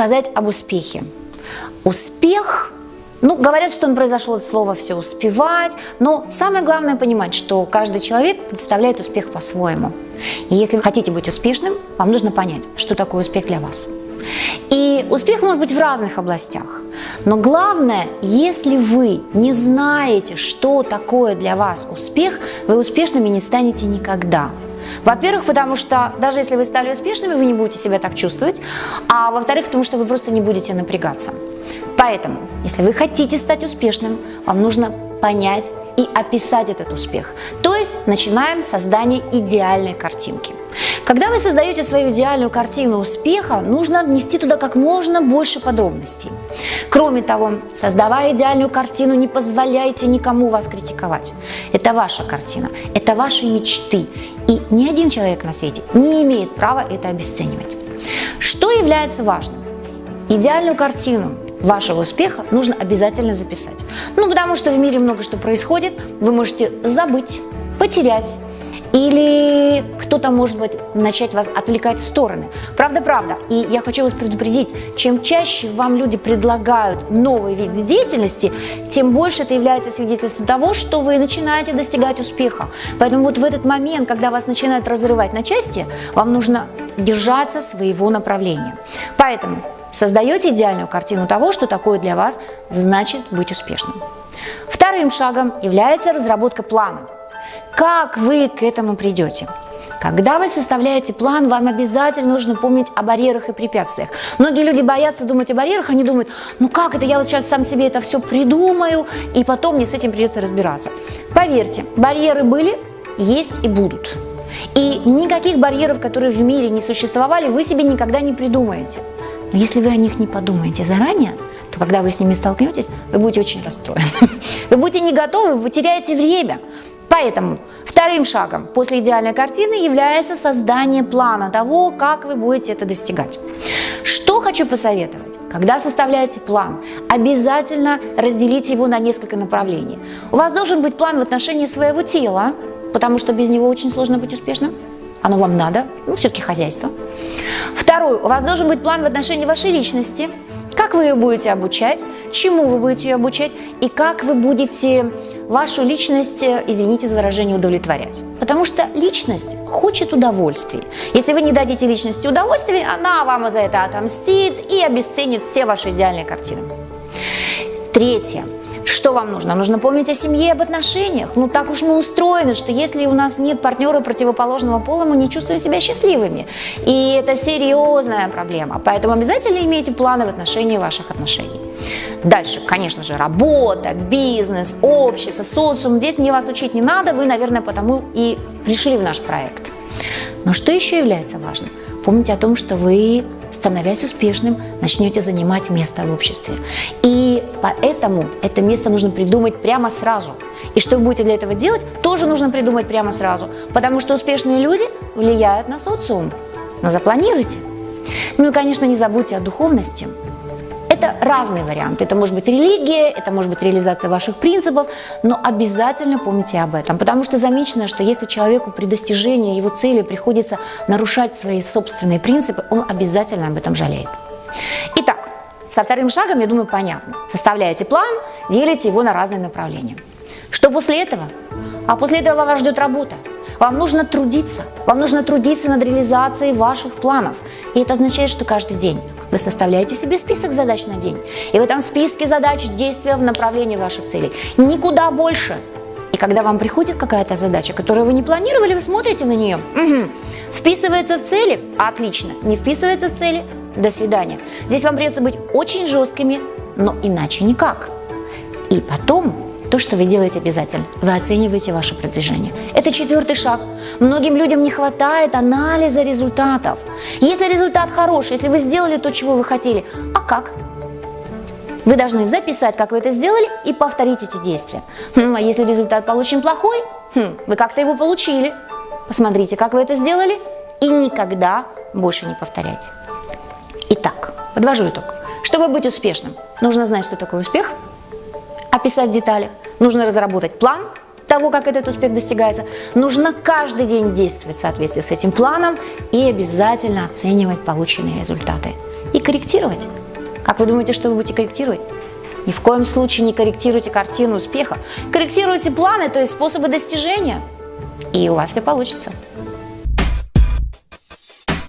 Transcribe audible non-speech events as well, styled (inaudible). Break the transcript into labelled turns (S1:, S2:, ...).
S1: сказать об успехе? Успех ну, говорят, что он произошел от слова «все успевать», но самое главное понимать, что каждый человек представляет успех по-своему. И если вы хотите быть успешным, вам нужно понять, что такое успех для вас. И успех может быть в разных областях. Но главное, если вы не знаете, что такое для вас успех, вы успешными не станете никогда. Во-первых, потому что даже если вы стали успешными, вы не будете себя так чувствовать. А во-вторых, потому что вы просто не будете напрягаться. Поэтому, если вы хотите стать успешным, вам нужно понять и описать этот успех. То есть начинаем с создания идеальной картинки. Когда вы создаете свою идеальную картину успеха, нужно внести туда как можно больше подробностей. Кроме того, создавая идеальную картину, не позволяйте никому вас критиковать. Это ваша картина, это ваши мечты. И ни один человек на свете не имеет права это обесценивать. Что является важным? Идеальную картину вашего успеха нужно обязательно записать. Ну, потому что в мире много что происходит, вы можете забыть, потерять, или кто-то, может быть, начать вас отвлекать в стороны. Правда-правда. И я хочу вас предупредить, чем чаще вам люди предлагают новые виды деятельности, тем больше это является свидетельством того, что вы начинаете достигать успеха. Поэтому вот в этот момент, когда вас начинают разрывать на части, вам нужно держаться своего направления. Поэтому Создаете идеальную картину того, что такое для вас значит быть успешным. Вторым шагом является разработка плана. Как вы к этому придете? Когда вы составляете план, вам обязательно нужно помнить о барьерах и препятствиях. Многие люди боятся думать о барьерах, они думают, ну как это, я вот сейчас сам себе это все придумаю, и потом мне с этим придется разбираться. Поверьте, барьеры были, есть и будут. И никаких барьеров, которые в мире не существовали, вы себе никогда не придумаете. Но если вы о них не подумаете заранее, то когда вы с ними столкнетесь, вы будете очень расстроены. (laughs) Вы будете не готовы, вы потеряете время. Поэтому вторым шагом после идеальной картины является создание плана того, как вы будете это достигать. Что хочу посоветовать? Когда составляете план, обязательно разделите его на несколько направлений. У вас должен быть план в отношении своего тела, потому что без него очень сложно быть успешным. Оно вам надо, ну, все-таки хозяйство. Второе, у вас должен быть план в отношении вашей личности. Как вы ее будете обучать, чему вы будете ее обучать и как вы будете вашу личность, извините за выражение, удовлетворять. Потому что личность хочет удовольствия. Если вы не дадите личности удовольствия, она вам за это отомстит и обесценит все ваши идеальные картины. Третье. Что вам нужно? Нужно помнить о семье об отношениях. Ну так уж мы устроены, что если у нас нет партнера противоположного пола, мы не чувствуем себя счастливыми. И это серьезная проблема. Поэтому обязательно имейте планы в отношении ваших отношений. Дальше, конечно же, работа, бизнес, общество, социум. Здесь мне вас учить не надо, вы, наверное, потому и пришли в наш проект. Но что еще является важным? Помните о том, что вы становясь успешным, начнете занимать место в обществе. И поэтому это место нужно придумать прямо сразу. И что вы будете для этого делать, тоже нужно придумать прямо сразу. Потому что успешные люди влияют на социум. Но запланируйте. Ну и, конечно, не забудьте о духовности. Это разные варианты. Это может быть религия, это может быть реализация ваших принципов, но обязательно помните об этом. Потому что замечено, что если человеку при достижении его цели приходится нарушать свои собственные принципы, он обязательно об этом жалеет. Итак, со вторым шагом, я думаю, понятно. Составляете план, делите его на разные направления. Что после этого? А после этого вас ждет работа. Вам нужно трудиться. Вам нужно трудиться над реализацией ваших планов. И это означает, что каждый день вы составляете себе список задач на день. И в этом списке задач действия в направлении ваших целей. Никуда больше. И когда вам приходит какая-то задача, которую вы не планировали, вы смотрите на нее. Угу. Вписывается в цели? Отлично. Не вписывается в цели? До свидания. Здесь вам придется быть очень жесткими, но иначе никак. И потом то, что вы делаете обязательно. Вы оцениваете ваше продвижение. Это четвертый шаг. Многим людям не хватает анализа результатов. Если результат хороший, если вы сделали то, чего вы хотели, а как? Вы должны записать, как вы это сделали, и повторить эти действия. Хм, а если результат получен плохой, хм, вы как-то его получили. Посмотрите, как вы это сделали, и никогда больше не повторяйте. Подвожу итог. Чтобы быть успешным, нужно знать, что такое успех – описать детали, нужно разработать план того, как этот успех достигается. Нужно каждый день действовать в соответствии с этим планом и обязательно оценивать полученные результаты. и корректировать. Как вы думаете, что вы будете корректировать? Ни в коем случае не корректируйте картину успеха. Корректируйте планы, то есть способы достижения. И у вас все получится.